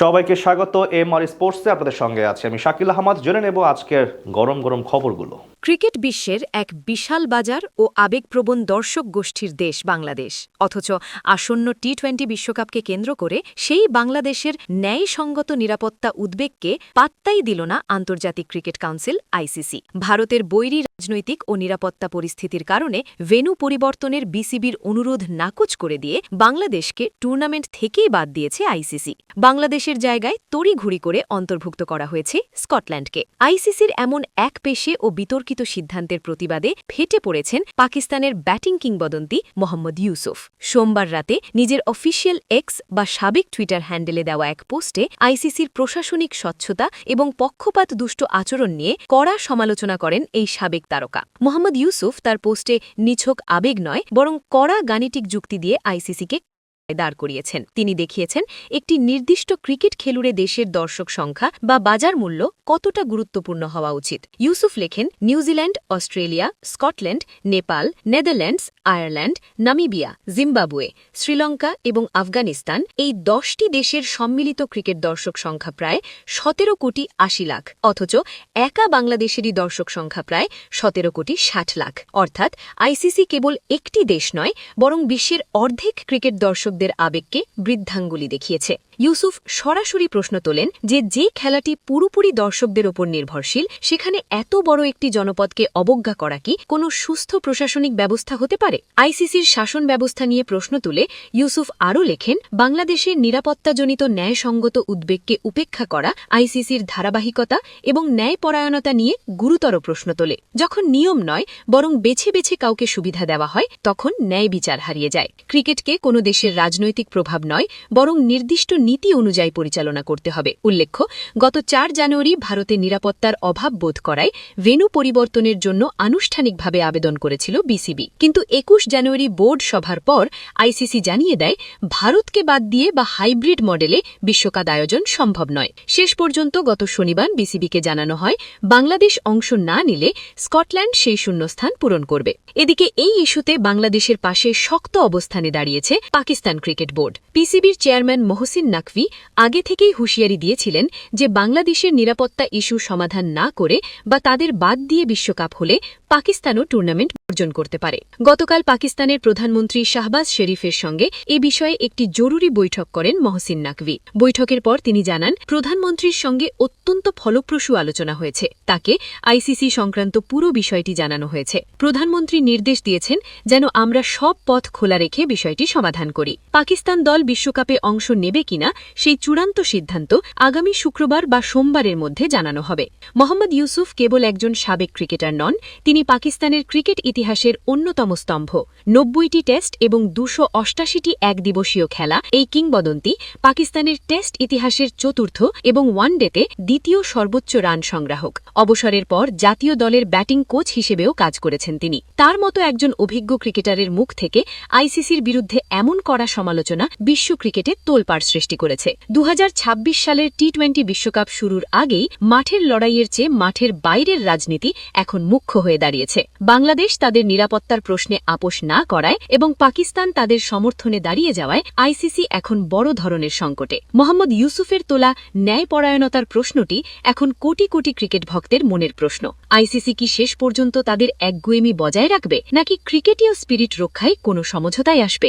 সবাইকে স্বাগত M R স্পোর্টসে, আপনাদের সঙ্গে আছে আমি শাকিল আহমদ। জেনে নেব আজকের গরম গরম খবরগুলো। ক্রিকেট বিশ্বের এক বিশাল বাজার ও আবেগপ্রবণ দর্শক গোষ্ঠীর দেশ বাংলাদেশ। অথচ আসন্ন টি টোয়েন্টি বিশ্বকাপকে কেন্দ্র করে সেই বাংলাদেশের ন্যায়সঙ্গত নিরাপত্তা উদ্বেগকে পাত্তাই দিল না আন্তর্জাতিক ক্রিকেট কাউন্সিল আইসিসি ভারতের বৈরী রাজনৈতিক ও নিরাপত্তা পরিস্থিতির কারণে ভেন্যু পরিবর্তনের বিসিবির অনুরোধ নাকচ করে দিয়ে বাংলাদেশকে টুর্নামেন্ট থেকেই বাদ দিয়েছে আইসিসি বাংলাদেশের জায়গায় তড়িঘড়ি করে অন্তর্ভুক্ত করা হয়েছে স্কটল্যান্ডকে। আইসিসির এমন এক পেশে ও বিতর্কিত সিদ্ধান্তের প্রতিবাদে ফেটে পড়েছেন পাকিস্তানের ব্যাটিং কিংবদন্তি মোহাম্মদ ইউসুফ। সোমবার রাতে নিজের অফিসিয়াল এক্স বা সাবেক টুইটার হ্যান্ডেলে দেওয়া এক পোস্টে আইসিসির প্রশাসনিক স্বচ্ছতা এবং পক্ষপাত দুষ্ট আচরণ নিয়ে কড়া সমালোচনা করেন এই সাবেক তারকা। মোহাম্মদ ইউসুফ তার পোস্টে নিছক আবেগ নয়, বরং কড়া গাণিতিক যুক্তি দিয়ে আইসিসিকে দাঁড় করিয়েছেন। তিনি দেখিয়েছেন, একটি নির্দিষ্ট ক্রিকেট খেলুড়ে দেশের দর্শক সংখ্যা বা বাজার মূল্য কতটা গুরুত্বপূর্ণ হওয়া উচিত। ইউসুফ লেখেন, New Zealand, Australia, Scotland, Nepal, Netherlands, Ireland, Namibia, Zimbabwe, Sri Lanka এবং আফগানিস্তান এই দশটি দেশের সম্মিলিত ক্রিকেট দর্শক সংখ্যা প্রায় সতেরো কোটি আশি লাখ, অথচ একা বাংলাদেশেরই দর্শক সংখ্যা প্রায় সতেরো কোটি ষাট লাখ। অর্থাৎ আইসিসি কেবল একটি দেশ নয়, বরং বিশ্বের অর্ধেক ক্রিকেট দর্শকদের আবেগকে বৃদ্ধাঙ্গুলি দেখিয়েছে। ইউসুফ সরাসরি প্রশ্ন তোলেন যে যে খেলাটি পুরোপুরি দর্শকদের ওপর নির্ভরশীল, সেখানে এত বড় একটি জনপদকে অবজ্ঞা করা কি কোনো সুস্থ প্রশাসনিক ব্যবস্থা হতে পারে? আইসিসির শাসন ব্যবস্থা নিয়ে প্রশ্ন তুলে ইউসুফ আরও লেখেন বাংলাদেশের নিরাপত্তাজনিত ন্যায়সঙ্গত উদ্বেগকে উপেক্ষা করা আইসিসির ধারাবাহিকতা এবং ন্যায়পরায়ণতা নিয়ে গুরুতর প্রশ্ন তোলে। যখন নিয়ম নয়, বরং বেছে বেছে কাউকে সুবিধা দেওয়া হয়, তখন ন্যায় বিচার হারিয়ে যায়। ক্রিকেটকে কোনো দেশের রাজনৈতিক প্রভাব নয়, বরং নির্দিষ্ট নীতি অনুযায়ী পরিচালনা করতে হবে। উল্লেখ্য, গত চার জানুয়ারি ভারতে নিরাপত্তার অভাব বোধ করায় ভেনু পরিবর্তনের জন্য আনুষ্ঠানিকভাবে আবেদন করেছিল বিসিবি। কিন্তু একুশ জানুয়ারি বোর্ড সভার পর আইসিসি জানিয়ে দেয়, ভারতকে বাদ দিয়ে বা হাইব্রিড মডেলে বিশ্বকাপ আয়োজন সম্ভব নয়। শেষ পর্যন্ত গত শনিবার বিসিবিকে জানানো হয়, বাংলাদেশ অংশ না নিলে স্কটল্যান্ড সেই শূন্যস্থান পূরণ করবে। এদিকে এই ইস্যুতে বাংলাদেশের পাশে শক্ত অবস্থানে দাঁড়িয়েছে পাকিস্তান ক্রিকেট বোর্ড। পিসিবির চেয়ারম্যান মহসিন নাকভি আগে থেকেই হুঁশিয়ারি দিয়েছিলেন যে বাংলাদেশের নিরাপত্তা ইস্যু সমাধান না করে বা তাদের বাদ দিয়ে বিশ্বকাপ হলে পাকিস্তানও টুর্নামেন্ট বর্জন করতে পারে। গতকাল পাকিস্তানের প্রধানমন্ত্রী শাহবাজ শরীফের সঙ্গে এ বিষয়ে একটি জরুরি বৈঠক করেন মহসিন নাকভি। বৈঠকের পর তিনি জানান, প্রধানমন্ত্রীর সঙ্গে অত্যন্ত ফলপ্রসূ আলোচনা হয়েছে। তাকে আইসিসি সংক্রান্ত পুরো বিষয়টি জানানো হয়েছে। প্রধানমন্ত্রী নির্দেশ দিয়েছেন যেন আমরা সব পথ খোলা রেখে বিষয়টি সমাধান করি। পাকিস্তান দল বিশ্বকাপে অংশ নেবে কিনা সেই চূড়ান্ত সিদ্ধান্ত আগামী শুক্রবার বা সোমবারের মধ্যে জানানো হবে। মোহাম্মদ ইউসুফ কেবল একজন সাবেক ক্রিকেটার নন, তিনি পাকিস্তানের ক্রিকেট ইতিহাসের অন্যতম স্তম্ভ। নব্বইটি টেস্ট এবং দুশো অষ্টাশিটি একদিবসীয় খেলা, এই কিংবদন্তি পাকিস্তানের টেস্ট ইতিহাসের চতুর্থ এবং ওয়ানডেতে দ্বিতীয় সর্বোচ্চ রান সংগ্রাহক। অবসরের পর জাতীয় দলের ব্যাটিং কোচ হিসেবেও কাজ করেছেন তিনি। তার মতো একজন অভিজ্ঞ ক্রিকেটারের মুখ থেকে আইসিসির বিরুদ্ধে এমন করা সমালোচনা বিশ্ব ক্রিকেটে তোলপাড় সৃষ্টি করেছে। দু হাজার ছাব্বিশ সালের টি টোয়েন্টি বিশ্বকাপ শুরুর আগেই মাঠের লড়াইয়ের চেয়ে মাঠের বাইরের রাজনীতি এখন মুখ্য হয়ে দাঁড়িয়েছে। বাংলাদেশ তাদের নিরাপত্তার প্রশ্নে আপোষ না করায় এবং পাকিস্তান তাদের সমর্থনে দাঁড়িয়ে যাওয়ায় আইসিসি এখন বড় ধরনের সংকটে। মোহাম্মদ ইউসুফের তোলা ন্যায়পরায়ণতার প্রশ্নটি এখন কোটি কোটি ক্রিকেট ভক্তের মনের প্রশ্ন। আইসিসি কি শেষ পর্যন্ত তাদের একগুয়েমি বজায় রাখবে, নাকি ক্রিকেটীয় স্পিরিট রক্ষায় কোনো সমঝোতায় আসবে?